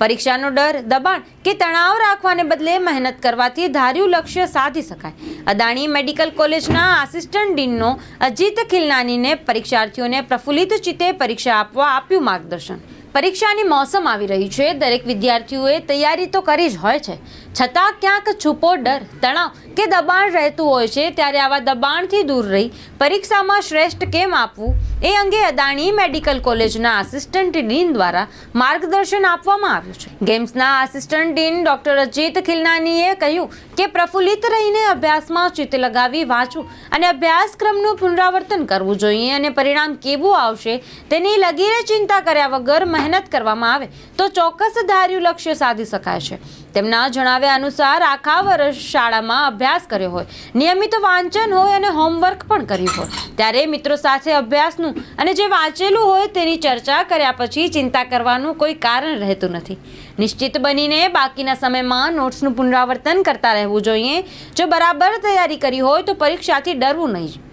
પરીક્ષાનો ડર, દબાણ કે તણાવ રાખવાને બદલે મહેનત કરવાથી ધાર્યું લક્ષ્ય સાધી શકાય. અદાણી મેડિકલ કોલેજના આસિસ્ટન્ટ ડીનનો અજીત ખિલનાનીને પરીક્ષાર્થીઓને પ્રફુલ્લિત ચિત્તે પરીક્ષા આપવા આપ્યું માર્ગદર્શન. પરીક્ષાની મોસમ આવી રહી છે. દરેક વિદ્યાર્થીઓએ તૈયારી તો કરી જ હોય છે. છતાં ક્યાંક છુપો ડર, તણાવ કે દબાણ રહેતું હોય છે. ત્યારે આવા દબાણથી દૂર રહી પરીક્ષામાં શ્રેષ્ઠ કેમ આપવું? એ અંગે અદાણી મેડિકલ કોલેજના આસિસ્ટન્ટ ડીન દ્વારા માર્ગદર્શન આપવામાં આવ્યું છે. ગેમ્સના આસિસ્ટન્ટ ડીન ડોક્ટર અજીત ખિલનાનીએ કહ્યું કે, પ્રફુલ્લિત રહીને અભ્યાસમાં ચિત્ત લગાવી વાંચવું અને અભ્યાસક્રમનું પુનરાવર્તન કરવું જોઈએ અને પરિણામ કેવું આવશે તેની લગીરે ચિંતા કર્યા વગર મહેનત કરવામાં આવે તો ચોક્કસ ધાર્યું લક્ષ્ય સાધી શકાય છે. તેમના જણાવ્યા અનુસાર આખા વર્ષ શાળામાં અભ્યાસ કર્યો હોય, નિયમિત વાંચન હોય અને હોમવર્ક પણ કર્યું હોય. ત્યારે મિત્રો સાથે અભ્યાસનું અને જે વાંચેલું હોય તેની ચર્ચા કર્યા પછી ચિંતા કરવાનું કોઈ કારણ રહેતું નથી. નિશ્ચિત બનીને બાકીના સમયમાં નોટ્સનું પુનરાવર્તન કરતા રહેવું જોઈએ. જો બરાબર તૈયારી કરી હોય તો પરીક્ષાથી ડરવું નહીં.